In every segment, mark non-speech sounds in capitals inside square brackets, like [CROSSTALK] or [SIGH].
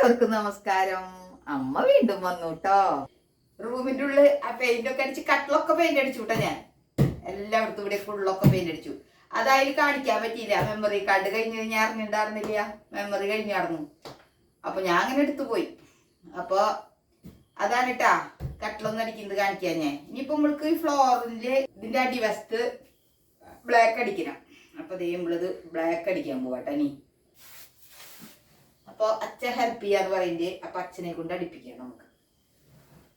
എല്ലാവർക്കും നമസ്കാരം. അമ്മ വീണ്ടും വന്നു കേട്ടോ റൂമിന്റെ ഉള്ളിൽ ആ പെയിന്റ് ഒക്കെ അടിച്ച് കട്ടിലൊക്കെ പെയിന്റ് അടിച്ചു കേട്ടോ ഞാൻ. എല്ലായിടത്തും ഇവിടെ ഫുള്ളൊക്കെ പെയിന്റ് അടിച്ചു. അതായത് കാണിക്കാൻ പറ്റിയില്ല. മെമ്മറി കാർഡ് കഴിഞ്ഞ് ഞാൻ അറിഞ്ഞിട്ടുണ്ടായിരുന്നില്ല. മെമ്മറി കഴിഞ്ഞ് കഴിഞ്ഞായിരുന്നു അപ്പൊ ഞാൻ അങ്ങനെ എടുത്തു പോയി. അപ്പൊ അതാണ് കേട്ടാ കട്ടിലൊന്നും അടിക്കുന്നത് കാണിക്കാൻ ഞാൻ. ഇനിയിപ്പോ നമ്മൾക്ക് ഈ ഫ്ലോറിന്റെ ഇതിന്റെ അടിവശത്ത് ബ്ലാക്ക് അടിക്കണം. അപ്പൊ ദേ ബ്ലാക്ക് അടിക്കാൻ പോവാട്ടെ നീ അപ്പൊ അച്ഛൻ ഹെൽപ്പ് ചെയ്യാന്ന് പറയുന്നത് അപ്പൊ അച്ഛനെ കൊണ്ട് അടിപ്പിക്കാം നമുക്ക്.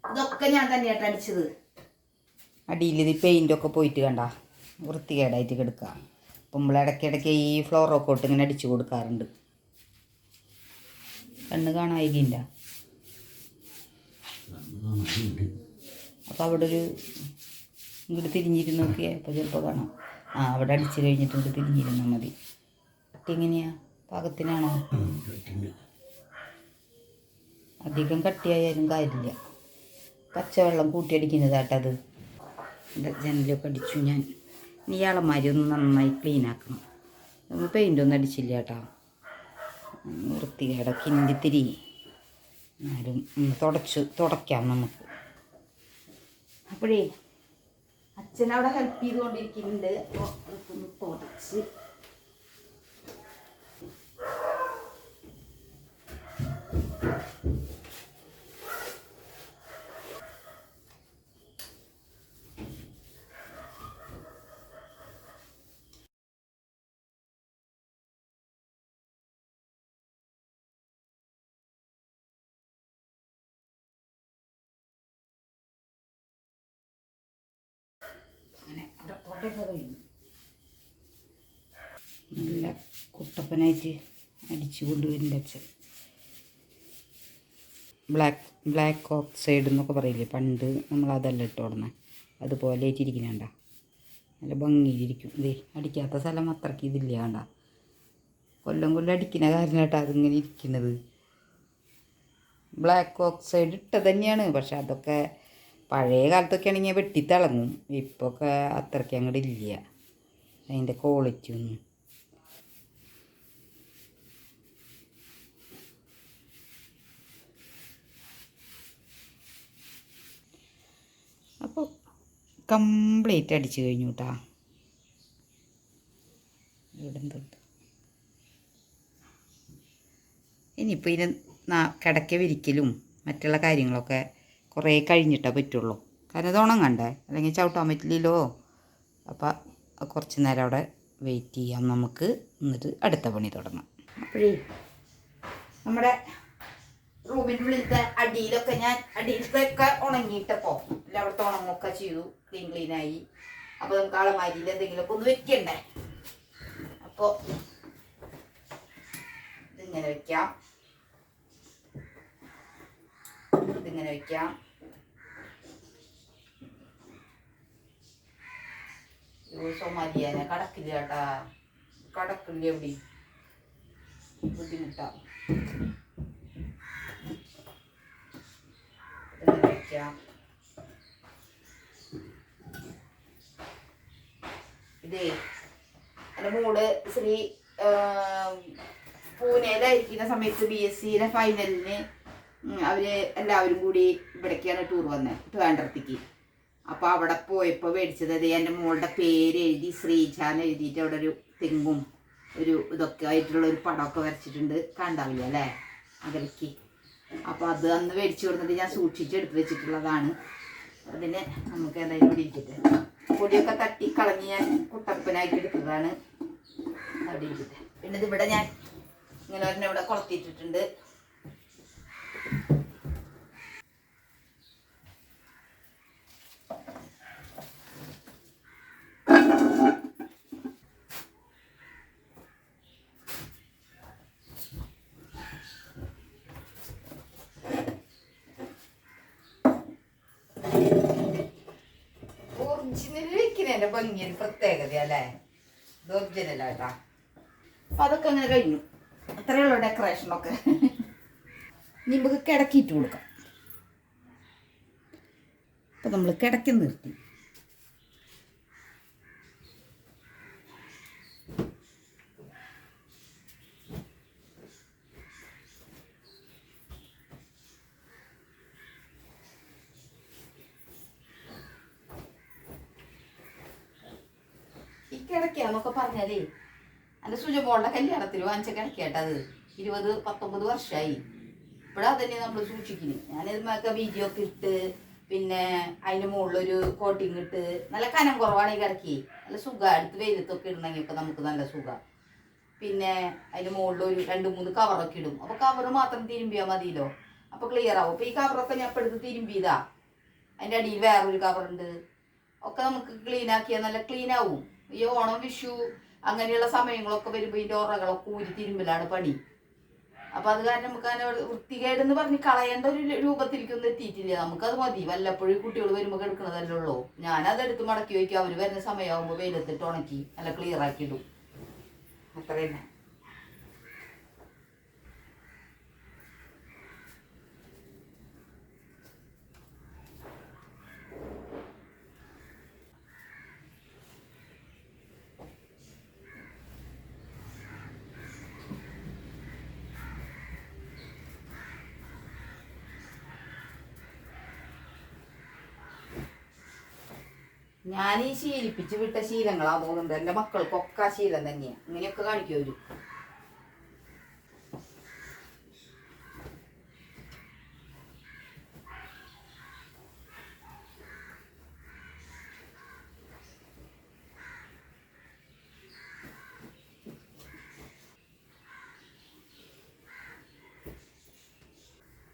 ഇതൊക്കെ ഞാൻ തന്നെയായിട്ട് അടിച്ചത്. അടിയിൽ ഇത് പെയിന്റ് ഒക്കെ പോയിട്ട് കണ്ട വൃത്തികേടായിട്ട് കിടക്കുക അപ്പം നമ്മൾ ഇടയ്ക്കിടയ്ക്ക് ഈ ഫ്ലോറൊക്കെ ഇട്ട് ഇങ്ങനെ അടിച്ചു കൊടുക്കാറുണ്ട്. കണ്ണ് കാണായില്ല അപ്പോൾ അവിടെ ഒരു ഇങ്ങോട്ട് തിരിഞ്ഞിരുന്ന് നോക്കിയേ അപ്പോൾ ചിലപ്പോൾ കാണാം. ആ അവിടെ അടിച്ചു കഴിഞ്ഞിട്ട് ഇങ്ങോട്ട് തിരിഞ്ഞിരുന്നാൽ മതി. എങ്ങനെയാ? പാകത്തിനാണോ? അധികം കട്ടിയായാലും കാര്യമില്ല. പച്ചവെള്ളം കൂട്ടിയടിക്കുന്നതാട്ടത് ജനലൊക്കെ അടിച്ചു ഞാൻ. ഇനി ഇളമാരി ഒന്ന് നന്നായി ക്ലീൻ ആക്കണം. പെയിന്റ് ഒന്നും അടിച്ചില്ല കേട്ടോ. വൃത്തികേടൊക്കെ ഇന്തിത്തിരി എന്നാലും ഒന്ന് തുടച്ച് തുടയ്ക്കാം നമുക്ക്. അപ്പോഴേ അച്ഛൻ അവിടെ ഹെൽപ്പ് ചെയ്തുകൊണ്ടിരിക്കുന്നുണ്ട് തുടച്ച് അങ്ങനെ നല്ല കുട്ടപ്പനായിട്ട് അടിച്ചു കൊണ്ടുവരുന്നുണ്ട് അച്ഛൻ. ബ്ലാക്ക് ബ്ലാക്ക് ഓക്സൈഡ് എന്നൊക്കെ പറയില്ലേ? പണ്ട് നമ്മൾ അതല്ല ഇട്ട് ഉടനെ അതുപോലെ ഇരിക്കുന്നുണ്ട നല്ല ഭംഗിയിലിരിക്കും. ഇതേ അടിക്കാത്ത സ്ഥലം അത്രയ്ക്ക് ഇതില്ല കണ്ട. കൊല്ലം കൊല്ലം അടിക്കുന്ന കാരണം കേട്ടോ അതിങ്ങനെ ഇരിക്കുന്നത്. ബ്ലാക്ക് ഓക്സൈഡ് ഇട്ട തന്നെയാണ്. പക്ഷെ അതൊക്കെ പഴയ കാലത്തൊക്കെ ആണെങ്കിൽ വെട്ടിത്തിളങ്ങും. ഇപ്പോൾ ഒക്കെ അത്രയ്ക്ക് അങ്ങോട്ട് ഇല്ല. അതിന്റെ ക്വാളിറ്റി ഒന്നും. അപ്പോൾ കംപ്ലീറ്റ് അടിച്ചു കഴിഞ്ഞു കേട്ടാ ഇവിടെ ഇനിയിപ്പോൾ ഇതിന് കിടക്ക വിരിക്കലും മറ്റുള്ള കാര്യങ്ങളൊക്കെ കുറേ കഴിഞ്ഞിട്ടേ പറ്റുള്ളൂ. കാരണം ഇത് ഉണങ്ങണ്ടേ? അല്ലെങ്കിൽ ചവിട്ടാൻ പറ്റില്ലല്ലോ. അപ്പോൾ കുറച്ച് നേരം അവിടെ വെയിറ്റ് ചെയ്യാം. നമുക്ക് എന്നിട്ട് അടുത്ത പണി തുടങ്ങാം. അപ്പോഴേ നമ്മുടെ റൂമിന്റെ ഉള്ളിലത്തെ അടിയിലൊക്കെ ഞാൻ അടിയിലത്തെയൊക്കെ ഉണങ്ങിയിട്ടപ്പോൾ എല്ലാം അവിടുത്തെ ഉണങ്ങൊക്കെ ചെയ്തു. ക്ലീൻ ക്ലീനായി അപ്പോൾ നമുക്ക് അളമാരിയിൽ എന്തെങ്കിലുമൊക്കെ ഒന്ന് വെക്കണ്ടേ? അപ്പോൾ ഇതിങ്ങനെ വെക്കാം. ഇതിങ്ങനെ വെക്കാം. മതിയാനെ. കടക്കില്ല കേട്ടാ. കടക്കില്ല എവിടെ ബുദ്ധിമുട്ടാ. ഇതിങ്ങനെ വെക്കാം. ഇതേ എന്റെ മോൾ ശ്രീ പൂനെയിലായിരിക്കുന്ന സമയത്ത് ബി എസ് സിയിലെ ഫൈനലിന് ഉം, അവർ എല്ലാവരും കൂടി ഇവിടേക്കാണ് ടൂർ വന്നത് ട്രിവാൻഡ്രത്തേക്ക്. അപ്പോൾ അവിടെ പോയപ്പോൾ മേടിച്ചത് അത് എന്റെ മോളുടെ പേര് എഴുതി ശ്രീജാന്ന് എഴുതിയിട്ട് അവിടെ ഒരു തെങ്ങും ഒരു ഇതൊക്കെ ആയിട്ടുള്ള ഒരു പടമൊക്കെ വരച്ചിട്ടുണ്ട് കണ്ടാവില്ല അല്ലേ? അകലേക്ക് അപ്പോൾ അത് അന്ന് മേടിച്ചു കൊടുത്തിട്ട് ഞാൻ സൂക്ഷിച്ചെടുത്ത് വെച്ചിട്ടുള്ളതാണ്. അതിന് നമുക്ക് എന്തായാലും ഇവിടെ ഇരിക്കട്ടെ. പൊടിയൊക്കെ തട്ടി കളഞ്ഞ് ഞാൻ കുട്ടപ്പനായിട്ട് എടുത്തതാണ്. അവിടെ ഇരിക്കട്ടെ. പിന്നെ ഇതിവിടെ ഞാൻ ഇങ്ങനെ ഒരെണ്ണം ഇവിടെ കൊളത്തിയിട്ടിട്ടുണ്ട്. വെക്കുന്നതിന്റെ ഭംഗി ഒരു പ്രത്യേകത അല്ലേ? ഇത് അപ്പൊ അതൊക്കെ അങ്ങനെ കഴിഞ്ഞു. അത്രയുള്ള ഡെക്കറേഷനൊക്കെ ഇനി നമുക്ക് കിടക്കിയിട്ട് കൊടുക്കാം. അപ്പൊ നമ്മൾ കിടക്കി നിർത്തി. കിടക്കാന്നൊക്കെ പറഞ്ഞാലേ എന്റെ സുജമോളുടെ കല്യാണത്തിൽ വാങ്ങിച്ച കിടക്കേട്ടത് ഇരുപത് പത്തൊമ്പത് വർഷമായി ഇപ്പോഴാ തന്നെ നമ്മൾ സൂക്ഷിക്കുന്നു ഞാനിതുമൊക്കെ വീഡിയോ ഒക്കെ ഇട്ട് പിന്നെ അതിന് മുകളിലൊരു കോട്ടിങ് ഇട്ട് നല്ല കനം കുറവാണ് ഈ കിടക്കി. നല്ല സുഖം. അടുത്ത് വെയിലത്തൊക്കെ ഇടണമെങ്കിൽ ഒക്കെ നമുക്ക് നല്ല സുഖം. പിന്നെ അതിന് മുകളിലൊരു രണ്ട് മൂന്ന് കവറൊക്കെ ഇടും. അപ്പോൾ കവർ മാത്രം തിരുമ്പിയാൽ മതിയല്ലോ. അപ്പോൾ ക്ലിയർ ആവും. അപ്പോൾ ഈ കവറൊക്കെ ഞാൻ ഇപ്പോൾ എടുത്ത് തിരുമ്പിയതാ. അതിന്റെ അടിയിൽ വേറൊരു കവറുണ്ട് ഒക്കെ നമുക്ക് ക്ലീൻ ആക്കിയാൽ നല്ല ക്ലീൻ ആവും. ഈ ഓണം വിഷു അങ്ങനെയുള്ള സമയങ്ങളൊക്കെ വരുമ്പോൾ ഇതിന്റെ ഉറകളൊക്കെ ഊരി തിരുമ്പലാണ് പണി. അപ്പൊ അത് കാരണം നമുക്ക് അങ്ങനെ വൃത്തികേടെന്ന് പറഞ്ഞ് കളയേണ്ട ഒരു രൂപത്തിലേക്കൊന്നും എത്തിയിട്ടില്ല. നമുക്കത് മതി. വല്ലപ്പോഴും കുട്ടികൾ വരുമ്പോൾ ഉള്ളു. ഉള്ളൂ ഞാനതെടുത്ത് മടക്കി വയ്ക്കും. അവർ വരുന്ന സമയമാകുമ്പോൾ വെയിലത്തിട്ട് ഉണക്കി നല്ല ക്ലിയർ ആക്കി ഇടും. അത്ര ഞാൻ ഈ ശീലിപ്പിച്ച് വിട്ട ശീലങ്ങളാ തോന്നുന്നുണ്ട് എന്റെ മക്കൾക്കൊക്കെ ആ ശീലം തന്നെയാണ് ഇങ്ങനെയൊക്കെ കാണിക്കും അവർ.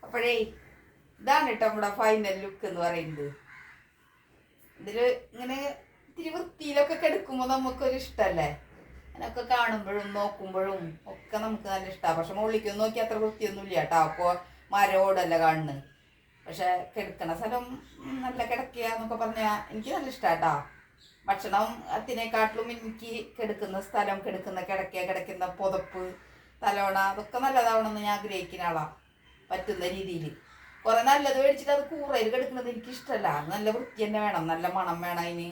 അപ്പോഴേ ഇതാണ് കേട്ടോ നമ്മുടെ ഫൈനൽ ലുക്ക് എന്ന് പറയുന്നത്. ഇതിൽ ഇങ്ങനെ ഇത്തിരി വൃത്തിയിലൊക്കെ കിടക്കുമ്പോൾ നമുക്കൊരു ഇഷ്ടല്ലേ? അതിനൊക്കെ കാണുമ്പോഴും നോക്കുമ്പോഴും ഒക്കെ നമുക്ക് നല്ല ഇഷ്ടമാണ് പക്ഷെ മുകളിലേക്കൊന്നും നോക്കി അത്ര വൃത്തിയൊന്നും ഇല്ല കേട്ടോ അപ്പോൾ മരോടല്ല കാണുന്നത്. പക്ഷെ കിടക്കണ സ്ഥലം നല്ല കിടക്കുക എന്നൊക്കെ പറഞ്ഞാൽ എനിക്ക് നല്ല ഇഷ്ടാട്ടാ. ഭക്ഷണം അതിനെക്കാട്ടിലും എനിക്ക് കിടക്കുന്ന സ്ഥലം കിടക്കുന്ന കിടക്കുക കിടക്കുന്ന പുതപ്പ് തലോണ അതൊക്കെ നല്ലതാവണമെന്ന് ഞാൻ ആഗ്രഹിക്കുന്ന ആളാ. പറ്റുന്ന രീതിയിൽ കുറെ നല്ലത് മേടിച്ചിട്ട് അത് കൂറയിൽ കിടക്കുന്നത് എനിക്ക് ഇഷ്ടമല്ല നല്ല വൃത്തി തന്നെ വേണം നല്ല മണം വേണം അതിന്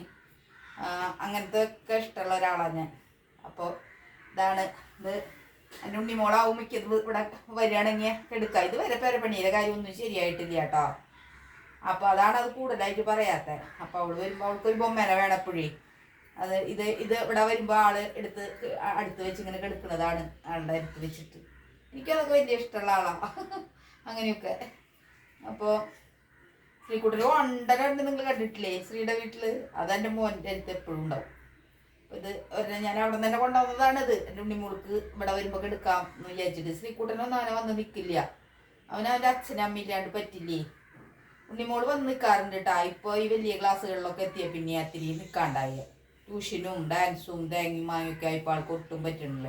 അങ്ങനത്തെ ഒക്കെ ഇഷ്ടമുള്ള ഒരാളാണ് ഞാൻ. അപ്പോൾ ഇതാണ് ഇത്. എന്റെ ഉണ്ണിമോളാവും മിക്കത് ഇവിടെ വരികയാണെങ്കിൽ എടുക്കാം ഇത് വരെ പേരപ്പണിയിലെ കാര്യമൊന്നും ശരിയായിട്ടില്ല കേട്ടോ. അപ്പോൾ അതാണ് അത് കൂടുതലായിട്ട് പറയാത്തത് അപ്പോൾ അവൾ വരുമ്പോൾ അവൾക്കൊരു ബൊമ്മേനെ വേണപ്പോഴേ അത് ഇത് ഇത് ഇവിടെ വരുമ്പോൾ ആൾ എടുത്ത് അടുത്ത് വെച്ച് ഇങ്ങനെ കെടുക്കുന്നതാണ് ആളുടെ അടുത്ത് വെച്ചിട്ട്. എനിക്കതൊക്കെ വലിയ ഇഷ്ടമുള്ള ആളാണ് അങ്ങനെയൊക്കെ. അപ്പോൾ ശ്രീകുട്ടന് വണ്ടര ഉണ്ട് നിങ്ങൾ കണ്ടിട്ടില്ലേ? ശ്രീയുടെ വീട്ടിൽ. അതെന്റെ മോന്റെ അടുത്ത് എപ്പോഴും ഉണ്ടാവും. അപ്പൊ ഇത് ഒരു ഞാൻ അവിടെ തന്നെ ഇത്. എന്റെ ഉണ്ണിമോൾക്ക് ഇവിടെ വരുമ്പോൾ എടുക്കാം എന്ന് വിചാരിച്ചിട്ട്. ശ്രീകുട്ടനൊന്നും അവനെ വന്ന് നിൽക്കില്ല അവൻ അച്ഛനും അമ്മയില്ലാണ്ട് പറ്റില്ലേ? ഉണ്ണിമോൾ വന്ന് നിൽക്കാറുണ്ട് കേട്ടാ ഇപ്പോൾ ഈ വലിയ ക്ലാസ്സുകളിലൊക്കെ എത്തിയ പിന്നെ അത്തിരി നിൽക്കാണ്ടായി ട്യൂഷനും ഡാൻസും തേങ്ങയും മായൊക്കെ ആയപ്പോൾ ആൾക്ക് ഒട്ടും പറ്റണില്ല.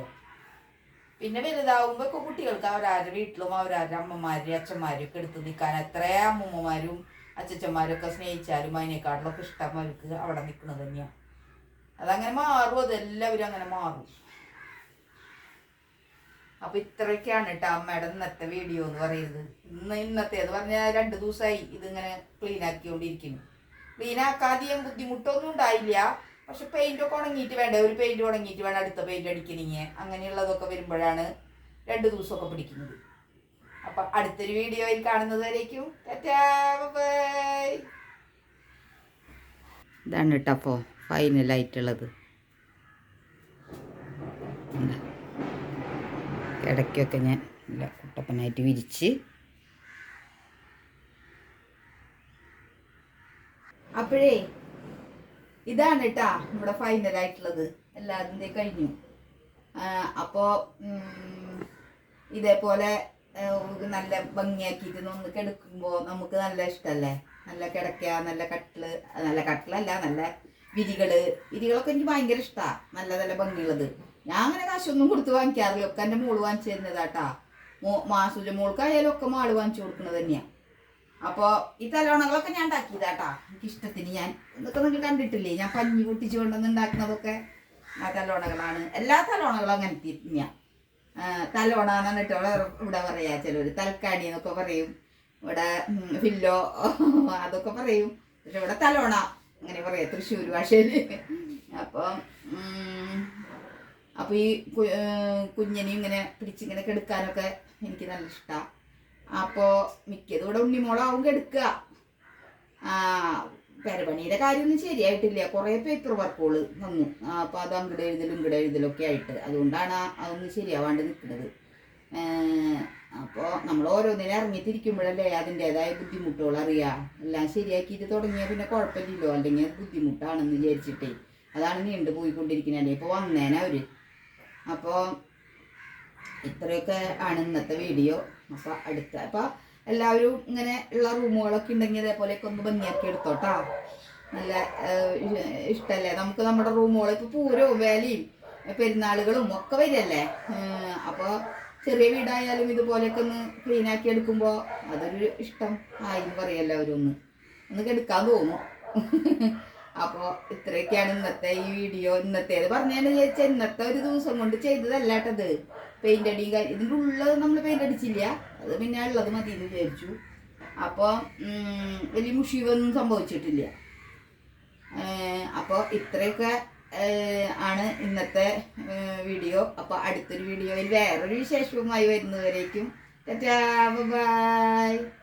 പിന്നെ വലുതാവുമ്പോ ഒക്കെ കുട്ടികൾക്ക് അവരാരുടെ വീട്ടിലും അവരാരുടെ അമ്മമാരും അച്ഛന്മാരും ഒക്കെ എടുത്ത് നിൽക്കാൻ എത്ര അമ്മൂമ്മമാരും അച്ഛച്ചന്മാരും ഒക്കെ സ്നേഹിച്ചാലും അതിനേക്കാട്ടിലൊക്കെ ഇഷ്ടം അവർക്ക് അവിടെ നിൽക്കുന്നത് തന്നെയാണ് അതങ്ങനെ മാറും അതെല്ലാവരും അങ്ങനെ മാറും. അപ്പൊ ഇത്രയൊക്കെയാണ് കേട്ടോ അമ്മയുടെ ഇന്നത്തെ വീഡിയോ എന്ന് പറയുന്നത്. ഇന്ന് ഇന്നത്തെ എന്ന് പറഞ്ഞാൽ രണ്ട് ദിവസമായി ഇതിങ്ങനെ ക്ലീൻ ആക്കിക്കൊണ്ടിരിക്കുന്നു ക്ലീൻ ആക്കാതെയും ബുദ്ധിമുട്ടൊന്നും ഉണ്ടായില്ല. പക്ഷെ പെയിന്റ് ഒക്കെ ഉണങ്ങിയിട്ട് വേണ്ട? ഒരു പെയിന്റ് ഉണങ്ങിയിട്ട് വേണം അടുത്ത പെയിന്റ് അടിക്കണിങ്ങ അങ്ങനെയുള്ളതൊക്കെ വരുമ്പോഴാണ് രണ്ട് ദിവസമൊക്കെ പിടിക്കുന്നത്. അപ്പൊ അടുത്തൊരു വീഡിയോയിൽ കാണുന്നത് വരേക്കും. ഇതാണ് കേട്ടപ്പോ അപ്പോൾ ഫൈനലായിട്ടുള്ളത് ഇടയ്ക്കൊക്കെ ഞാൻ നല്ല കുട്ടപ്പനായിട്ട് വിരിച്ച്. അപ്പോഴേ ഇതാണ് കേട്ടാ നമ്മുടെ ഫൈനൽ ആയിട്ടുള്ളത്. എല്ലാതിന്റെ കഴിഞ്ഞു. അപ്പോൾ ഇതേപോലെ നല്ല ഭംഗിയാക്കിയിട്ട് ഒന്ന് കിടക്കുമ്പോൾ നമുക്ക് നല്ല ഇഷ്ടമല്ലേ നല്ല കിടക്കുക നല്ല കട്ടിൽ നല്ല കട്ടിലല്ല നല്ല വിരികൾ. വിരികളൊക്കെ എനിക്ക് ഭയങ്കര ഇഷ്ടമാണ് നല്ല നല്ല ഭംഗിയുള്ളത്. ഞാൻ അങ്ങനെ കാശൊന്നും കൊടുത്ത് വാങ്ങിക്കാറില്ല. ഒക്കെ എന്റെ മോൾ വാങ്ങിച്ചു തരുന്നതാട്ടാ മോ മാസൂല മോൾക്കായാലും ഒക്കെ മാൾ വാങ്ങിച്ചു കൊടുക്കുന്നത് തന്നെയാണ് അപ്പോൾ ഈ തലോണകളൊക്കെ ഞാൻ ഉണ്ടാക്കിയതാട്ടാ. എനിക്ക് ഇഷ്ടത്തിന് ഞാൻ ഇതൊക്കെ നിങ്ങൾ കണ്ടിട്ടില്ലേ? ഞാൻ പഞ്ഞി പൊട്ടിച്ചു കൊണ്ടുവന്ന് ഉണ്ടാക്കുന്നതൊക്കെ ആ തലോണകളാണ്. എല്ലാ തലോണകളും അങ്ങനെ ഞാൻ തലോണ എന്ന് പറഞ്ഞിട്ട് ഇവിടെ പറയാ. ചിലർ തൽക്കാണി എന്നൊക്കെ പറയും. ഇവിടെ ഫില്ലോ അതൊക്കെ പറയും. പക്ഷെ ഇവിടെ തലോണ അങ്ങനെ പറയാം. തൃശ്ശൂർ അപ്പം അപ്പൊ അപ്പോൾ ഈ കുഞ്ഞിനെ ഇങ്ങനെ പിടിച്ചിങ്ങനെ കെടുക്കാനൊക്കെ എനിക്ക് നല്ല ഇഷ്ടമാണ് അപ്പോൾ മിക്കതും ഇവിടെ ഉണ്ണിമോളാവും കെടുക്കുക. പെരപണിയുടെ കാര്യമൊന്നും ശരിയായിട്ടില്ല. കുറേ പേപ്പർ വർക്കുകൾ വന്നു അപ്പോൾ അപ്പൊ അത് അങ്ങടെ എഴുതലും ഇങ്ങടെ എഴുതലും ഒക്കെ ആയിട്ട്. അതുകൊണ്ടാണ് അതൊന്നും ശരിയാവാണ്ട് നിൽക്കുന്നത് അപ്പോൾ നമ്മൾ ഓരോന്നിനെ ഇറങ്ങിത്തിരിക്കുമ്പോഴല്ലേ അതിന്റെതായ ബുദ്ധിമുട്ടുകൾ അറിയാം. എല്ലാം ശരിയാക്കിയിട്ട് തുടങ്ങിയാൽ പിന്നെ കുഴപ്പമില്ലല്ലോ. അല്ലെങ്കിൽ അത് ബുദ്ധിമുട്ടാണെന്ന് വിചാരിച്ചിട്ടേ. അതാണ് നീണ്ടു പോയിക്കൊണ്ടിരിക്കുന്നത് ഇപ്പോൾ വന്നേനെ അവർ അപ്പോൾ ഇത്രയൊക്കെ ആണ് ഇന്നത്തെ വീഡിയോ അപ്പോൾ അടുത്ത അപ്പോൾ എല്ലാവരും ഇങ്ങനെ ഉള്ള റൂമുകളൊക്കെ ഉണ്ടെങ്കിൽ അതേപോലെയൊക്കെ ഒന്ന് ഭംഗിയാക്കി എടുത്തോട്ടാ. നല്ല ഇഷ്ടമല്ലേ നമുക്ക് നമ്മുടെ റൂമുകൾ ഇപ്പോൾ പൂരവും വേലയും പെരുന്നാളുകളും ഒക്കെ വരില്ലേ അപ്പോൾ ചെറിയ വീടായാലും ഇതുപോലെയൊക്കെ ഒന്ന് ക്ലീൻ ആക്കി എടുക്കുമ്പോ അതൊരു ഇഷ്ടം ആയി എന്ന് അവരൊന്ന് ഒന്ന് കെടുക്കാൻ തോന്നും. [LAUGHS] അപ്പോൾ ഇത്രയൊക്കെയാണ് ഇന്നത്തെ ഈ വീഡിയോ ഇന്നത്തേത് പറഞ്ഞാൽ ചോദിച്ചാൽ ഇന്നത്തെ ഒരു ദിവസം കൊണ്ട് ചെയ്തതല്ലാട്ടത് പെയിന്റ് അടിയും കാര്യം ഉള്ളത് നമ്മൾ പെയിന്റ് അടിച്ചില്ല. അത് പിന്നെ ഉള്ളത് മതി എന്ന് വിചാരിച്ചു അപ്പോൾ വലിയ മുഷിവൊന്നും സംഭവിച്ചിട്ടില്ല. അപ്പോൾ ഇത്രയൊക്കെ ആണ് ഇന്നത്തെ വീഡിയോ അപ്പോൾ അടുത്തൊരു വീഡിയോയിൽ വേറൊരു വിശേഷവുമായി വരുന്നവരേക്കും. ബൈ.